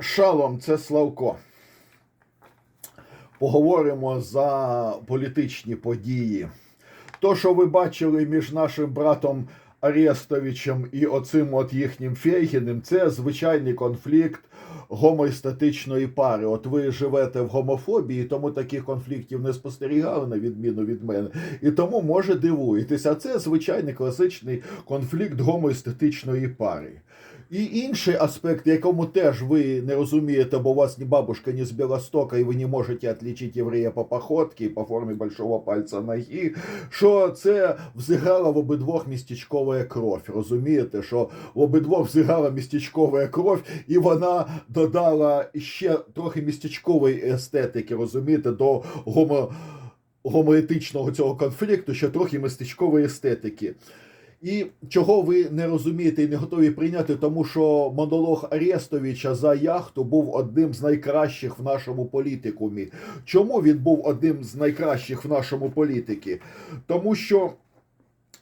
Шалом, це Славко. Поговоримо за політичні події. То, що ви бачили між нашим братом Арестовичем і оцим от їхнім Фейгіним, це звичайний конфлікт гомоестетичної пари. От ви живете в гомофобії, тому таких конфліктів не спостерігали, на відміну від мене. І тому може дивуєтеся. Це звичайний класичний конфлікт гомоестетичної пари. І інший аспект, якому теж ви не розумієте, бо у вас ні бабушка, ні з Білостока, і ви не можете відлічити єврея по походці, по формі большого пальця ноги, що це взиграла в обидвох містечкова кров. Розумієте, що в обидвох взиграла містечкова кров, і вона додала ще трохи містечкової естетики, розумієте, до гомо, гомоетичного цього конфлікту, ще трохи містечкової естетики. І чого ви не розумієте і не готові прийняти, тому що монолог Арестовича за яхту був одним з найкращих в нашому політикумі. Чому він був одним з найкращих в нашому політикі? Тому що.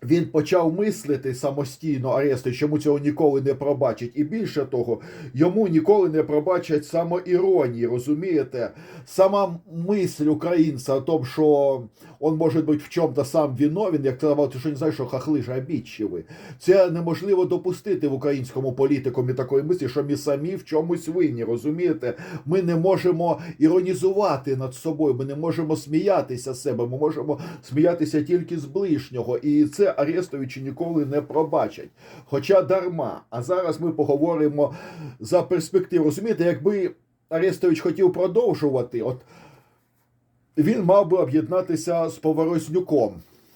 Він почав мислити самостійно Арестович, йому цього ніколи не пробачать. І більше того, йому ніколи не пробачать самоіронії, розумієте? Сама мисль українця о том, що он може бути в чому-то сам виновен, як сказав, що не знаєш, що хахли ж обідчиві. Це неможливо допустити в українському політикумі такої мислі, що ми самі в чомусь винні, розумієте? Ми не можемо іронізувати над собою, ми не можемо сміятися з себе, ми можемо сміятися тільки з ближнього. І це Арестовичі ніколи не пробачать. Хоча дарма. А зараз ми поговоримо за перспективу. Розумієте, якби Арестович хотів продовжувати, от він мав би об'єднатися з Поворознюком.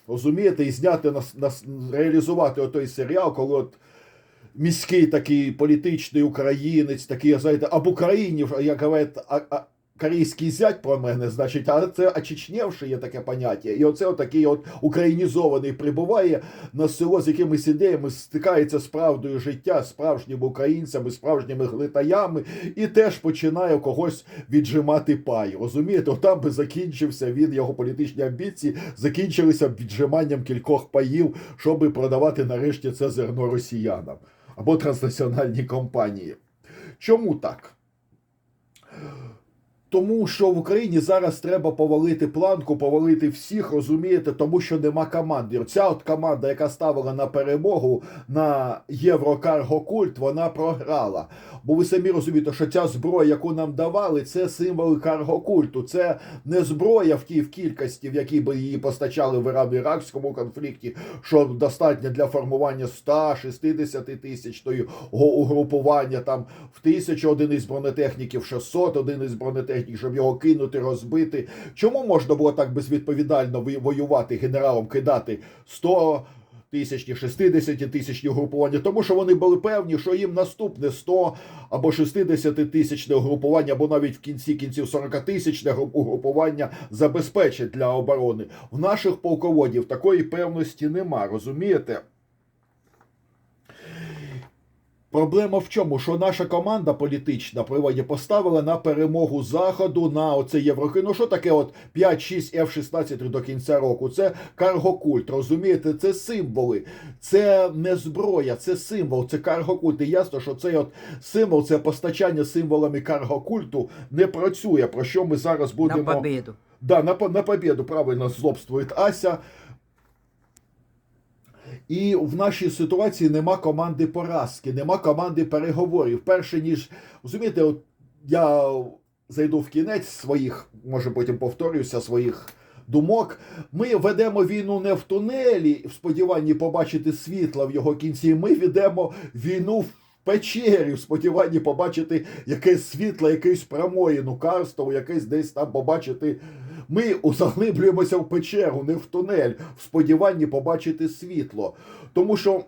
Розумієте, і зняти на, на реалізувати отой серіал, коли от міський такий політичний українець, такий, знаєте, об Україні, як а, корейський зять про мене, значить, а це очечневши є таке поняття. І оце отакий от українізований прибуває на село з якимись ідеями, стикається з правдою життя, справжніми українцями, справжніми глитаями, і теж починає когось віджимати пай. Розумієте, там би закінчився він, його політичні амбіції, закінчилися б віджиманням кількох паїв, щоб продавати нарешті це зерно росіянам або транснаціональні компанії. Чому так? Тому що в Україні зараз треба повалити планку, повалити всіх, розумієте, тому що нема команди. Оця от команда, яка ставила на перемогу на Єврокаргокульт, вона програла. Бо ви самі розумієте, що ця зброя, яку нам давали, це символи каргокульту. Це не зброя в тій в кількості, в якій би її постачали в Ірано-Іракському конфлікті, що достатньо для формування 160 тисячної угрупування, там в тисячу одиниць бронетехніків, 600 одиниць бронетехніків щоб його кинути, розбити. Чому можна було так безвідповідально воювати генералом, кидати 100 тисячні, 60 тисячні угрупування? Тому що вони були певні, що їм наступне 100 або 60 тисячне угрупування, або навіть в кінці кінців 40 тисячне угрупування забезпечить для оборони. В наших полководів такої певності нема, розумієте? Проблема в чому? Що наша команда політична приводі поставила на перемогу Заходу на оце Євроки. Ну що таке от 5-6 F-16 до кінця року? Це каргокульт, розумієте? Це символи, це не зброя, це символ, це каргокульт. І ясно, що цей от символ, це постачання символами каргокульту не працює. Про що ми зараз будемо На победу. Да, на, на победу правильно злобствує Ася. І в нашій ситуації нема команди поразки, нема команди переговорів. Перше ніж розумієте, от я зайду в кінець своїх, може потім повторюся, своїх думок. Ми ведемо війну не в тунелі, в сподіванні побачити світла в його кінці. Ми ведемо війну в печері, в сподіванні побачити якесь світло, якесь промоїну карстову, якесь десь там побачити. Ми заглиблюємося в печеру, не в тунель, в сподіванні побачити світло. Тому що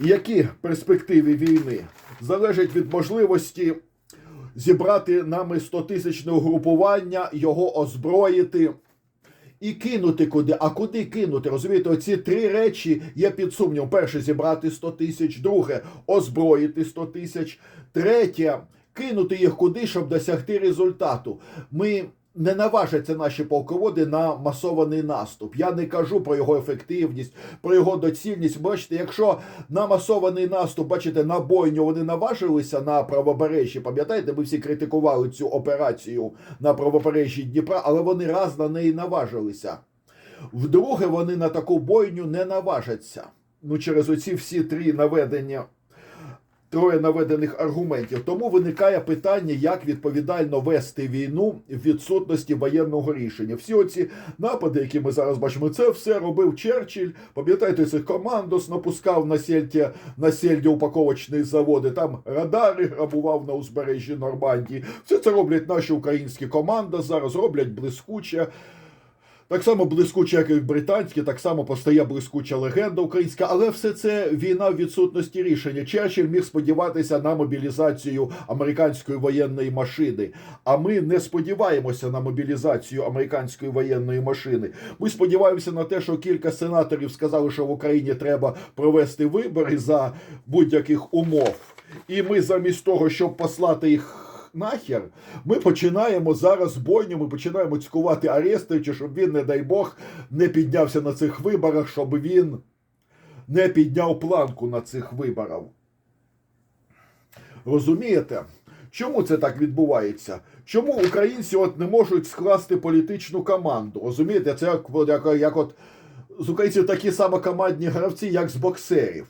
які перспективи війни залежать від можливості зібрати нами 100-тисячне угрупування, його озброїти і кинути куди. А куди кинути? Розумієте, оці три речі є під сумнівом. Перше зібрати 100 тисяч, друге озброїти 100 тисяч, третє кинути їх куди, щоб досягти результату. Ми не наважаться наші полководи на масований наступ. Я не кажу про його ефективність, про його доцільність. Бачите, якщо на масований наступ, бачите, на бойню вони наважилися на правобережжі, пам'ятаєте, ми всі критикували цю операцію на правобережжі Дніпра, але вони раз на неї наважилися. Вдруге, вони на таку бойню не наважаться. Ну, через оці всі три наведення троє наведених аргументів. Тому виникає питання, як відповідально вести війну в відсутності воєнного рішення. Всі оці напади, які ми зараз бачимо, це все робив Черчилль. Пам'ятаєте, цих командос напускав на сельді, на сельді упаковочні заводи. Там радари грабував на узбережжі Нормандії. Все це роблять наші українські команди зараз, роблять блискуче. Так само блискуче, як і британські, так само постає блискуча легенда українська, але все це війна в відсутності рішення. Черчилль міг сподіватися на мобілізацію американської воєнної машини. А ми не сподіваємося на мобілізацію американської воєнної машини. Ми сподіваємося на те, що кілька сенаторів сказали, що в Україні треба провести вибори за будь-яких умов. І ми замість того, щоб послати їх нахер, ми починаємо зараз бойню, ми починаємо цькувати Арестовича, щоб він, не дай Бог, не піднявся на цих виборах, щоб він не підняв планку на цих виборах. Розумієте? Чому це так відбувається? Чому українці от не можуть скласти політичну команду? Розумієте, це як, як, як от з українців такі самі командні гравці, як з боксерів.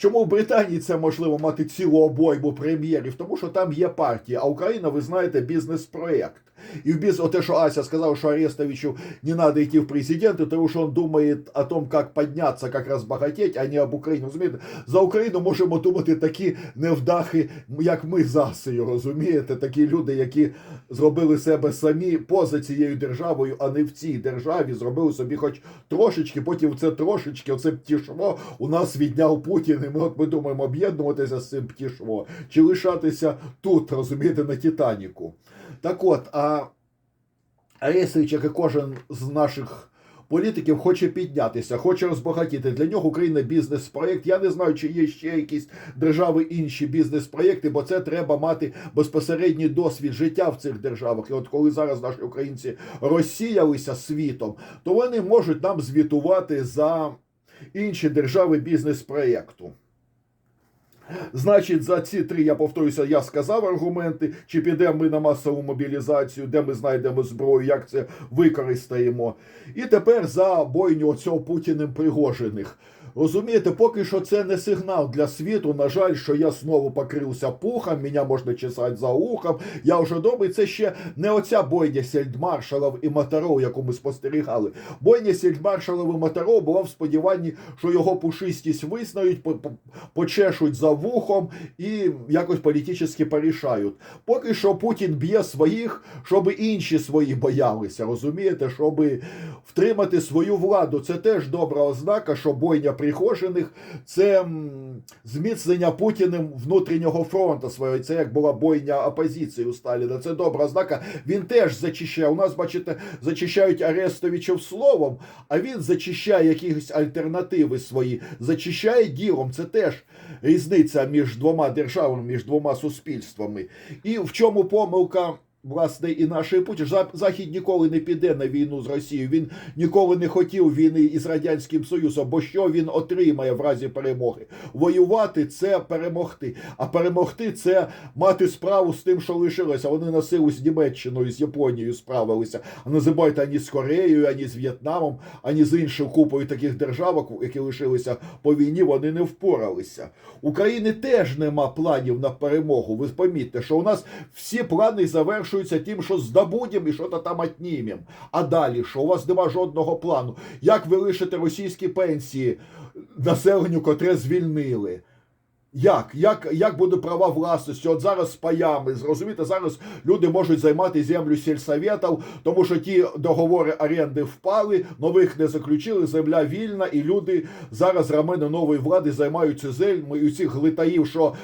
Чому в Британії це можливо мати цілу обойму прем'єрів? Тому що там є партія, а Україна, ви знаєте, бізнес-проект. И в без... вот то, что Ася сказала, что Арестовичу не надо идти в президенты, потому что он думает о том, как подняться, как разбогатеть, а не об Україні. Розумієте? За Україну можемо думати такі невдахи, як ми з Асею, розумієте? Такі люди, які зробили себе самі поза цією державою, а не в цій державі, зробили собі хоч трошечки, потім це трошечки, оце птішво у нас відняв Путін, і ми от ми думаємо об'єднуватися з цим птішво, чи лишатися тут, розумієте, на Титаніку. Так от, а Арестович, як і кожен з наших політиків, хоче піднятися, хоче розбагатіти. Для нього Україна бізнес-проєкт. Я не знаю, чи є ще якісь держави інші бізнес-проєкти, бо це треба мати безпосередній досвід життя в цих державах. І от коли зараз наші українці розсіялися світом, то вони можуть нам звітувати за інші держави бізнес-проєкту. Значить, за ці три, я повторюся, я сказав аргументи, чи підемо ми на масову мобілізацію, де ми знайдемо зброю, як це використаємо. І тепер за бойню оцього Путіним Пригожиних. Розумієте, поки що це не сигнал для світу. На жаль, що я знову покрився пухом, мене можна чесати за ухом. Я вже добрий. Це ще не оця бойня сельдмаршалів і Матеров, яку ми спостерігали. Бойня сельдмаршалів і Матеров була в сподіванні, що його пушистість по- почешуть за вухом і якось політично порішають. Поки що Путін б'є своїх, щоб інші свої боялися. Розумієте, щоб втримати свою владу. Це теж добра ознака, що бойня Пригожиних це зміцнення Путіним внутрішнього фронту свого. Це як була бойня опозиції у Сталіна. Це добра ознака. Він теж зачищає. У нас, бачите, зачищають Арестовичів словом, а він зачищає якісь альтернативи свої, зачищає ділом. Це теж різниця між двома державами, між двома суспільствами. І в чому помилка? Власне, і нашої Путін Захід ніколи не піде на війну з Росією. Він ніколи не хотів війни із радянським Союзом. Бо що він отримає в разі перемоги? Воювати це перемогти. А перемогти це мати справу з тим, що лишилося. Вони на силу з Німеччиною, з Японією справилися. А не забувайте ані з Кореєю, ані з В'єтнамом, ані з іншою купою таких державок, які лишилися по війні. Вони не впоралися. України теж нема планів на перемогу. Ви помітьте, що у нас всі плани завершуються тим, що здобудемо і що то там отнімемо. А далі, що у вас нема жодного плану. Як ви лишите російські пенсії населенню, котре звільнили? Як? Як, як буде права власності? От зараз з паями, зрозумієте, зараз люди можуть займати землю сільсоветів, тому що ті договори оренди впали, нових не заключили, земля вільна, і люди зараз рамени нової влади займаються землю, і цих глитаїв, що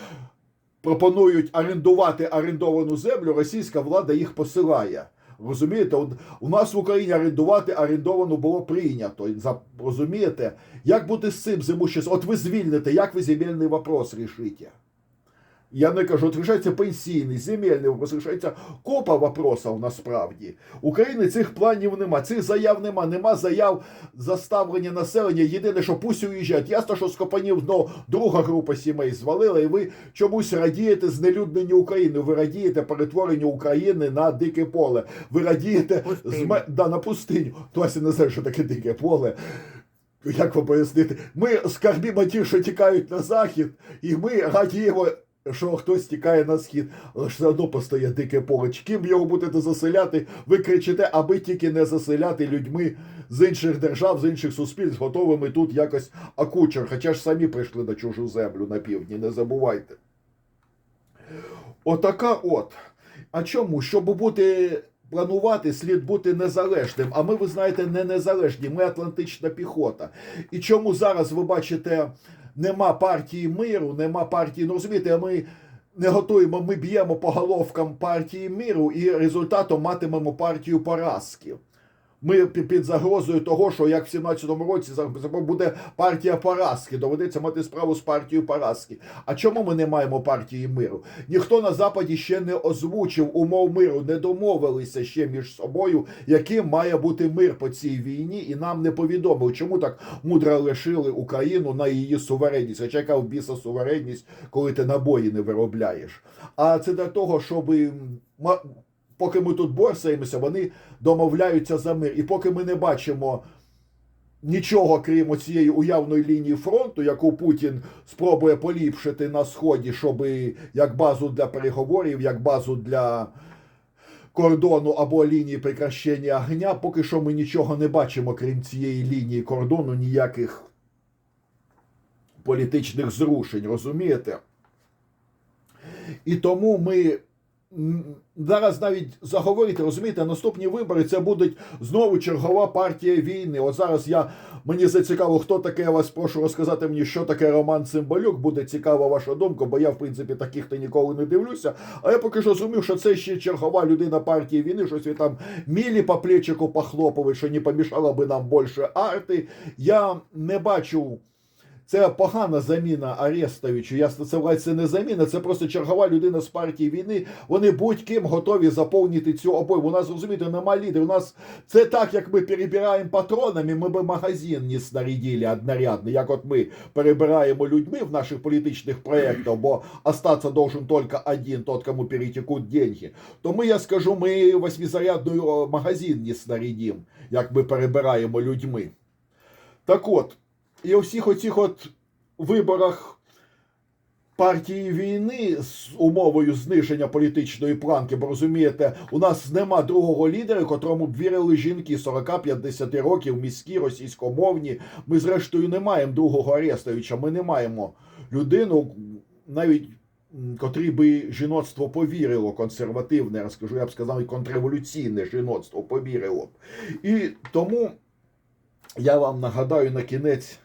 пропонують орендувати орендовану землю, російська влада їх посилає. Розумієте, от у нас в Україні орендувати орендовану було прийнято. Розумієте, як бути з цим з От ви звільните, як ви земельний вопрос рішите? Я не кажу, от пенсійний, земельний вопрос, рішається копа вопросів насправді. України цих планів нема, цих заяв нема, нема заяв заставлення населення. Єдине, що пусть уїжджають. Ясно, що Скопанів ну, друга група сімей звалила, і ви чомусь радієте знелюдненню України. Ви радієте перетворенню України на дике поле. Ви радієте зме- да, на пустиню. Тося не знає, що таке дике поле. Як вам пояснити? Ми скарбімо ті, що тікають на захід, і ми радіємо, що хтось тікає на схід. Але ж все одно постає дике поле. Ким його будете заселяти? Ви кричите, аби тільки не заселяти людьми з інших держав, з інших суспільств, готовими тут якось акучер. Хоча ж самі прийшли на чужу землю на півдні, не забувайте. Отака от. А чому? Щоб бути планувати, слід бути незалежним. А ми, ви знаєте, не незалежні. Ми Атлантична піхота. І чому зараз ви бачите, нема партії миру, нема партії. Ну розумієте, ми. Не готуємо, ми б'ємо по головкам партії миру і результатом матимемо партію поразки. Ми під загрозою того, що як в 17-му році буде партія поразки, доведеться мати справу з партією поразки. А чому ми не маємо партії миру? Ніхто на Западі ще не озвучив умов миру, не домовилися ще між собою, яким має бути мир по цій війні, і нам не повідомили, чому так мудро лишили Україну на її суверенність. Хоча яка в біса суверенність, коли ти набої не виробляєш. А це для того, щоб поки ми тут борсаємося, вони домовляються за мир. І поки ми не бачимо нічого, крім цієї уявної лінії фронту, яку Путін спробує поліпшити на сході, щоб як базу для переговорів, як базу для кордону або лінії прекращення огня, поки що ми нічого не бачимо, крім цієї лінії кордону, ніяких політичних зрушень, розумієте? І тому ми зараз навіть заговорити, розумієте, наступні вибори це будуть знову чергова партія війни. От зараз я мені зацікаво, хто таке. Я вас прошу розказати мені, що таке Роман Цимбалюк. Буде цікава ваша думка, бо я, в принципі, таких то ніколи не дивлюся. А я поки що зрозумів, що це ще чергова людина партії війни, щось він там мілі по плечику похлопує, що не помішало би нам більше арти. Я не бачу. Це погана заміна Арестовичу. Я це, не заміна, це просто чергова людина з партії війни. Вони будь-ким готові заповнити цю обойму. У нас розумієте, нема лідерів. У нас це так, як ми перебираємо патронами, ми би магазин не снарядили однорядний, як от ми перебираємо людьми в наших політичних проєктах, бо остаться должен тільки один, тот, кому перетекуть деньги. То ми, я скажу, ми восьмизарядний магазин не снарядим, як ми перебираємо людьми. Так от. І у всіх оцих от виборах партії війни з умовою зниження політичної планки, бо розумієте, у нас нема другого лідера, котрому б вірили жінки 40-50 років, міські, російськомовні. Ми, зрештою, не маємо другого Арестовича, ми не маємо людину, навіть м, котрій би жіноцтво повірило, консервативне, я скажу, я б сказав, контрреволюційне жіноцтво повірило. І тому я вам нагадаю на кінець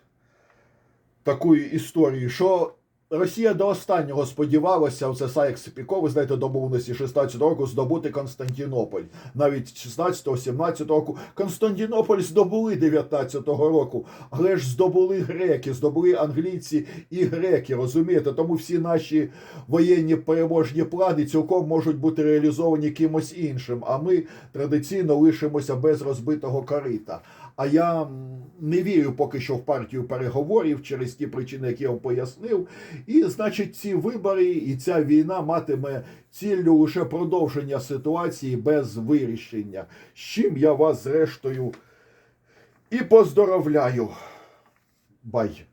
такої історії, що Росія до останнього сподівалася, оце Саєкс Піко, ви знаєте, домовленості 16 року здобути Константинополь. Навіть 16-17 року Константинополь здобули 19-го року, але ж здобули греки, здобули англійці і греки, розумієте? Тому всі наші воєнні переможні плани цілком можуть бути реалізовані кимось іншим, а ми традиційно лишимося без розбитого корита. А я не вірю поки що в партію переговорів через ті причини, які я вам пояснив. І значить, ці вибори і ця війна матиме ціллю лише продовження ситуації без вирішення. З чим я вас зрештою і поздоровляю. Бай.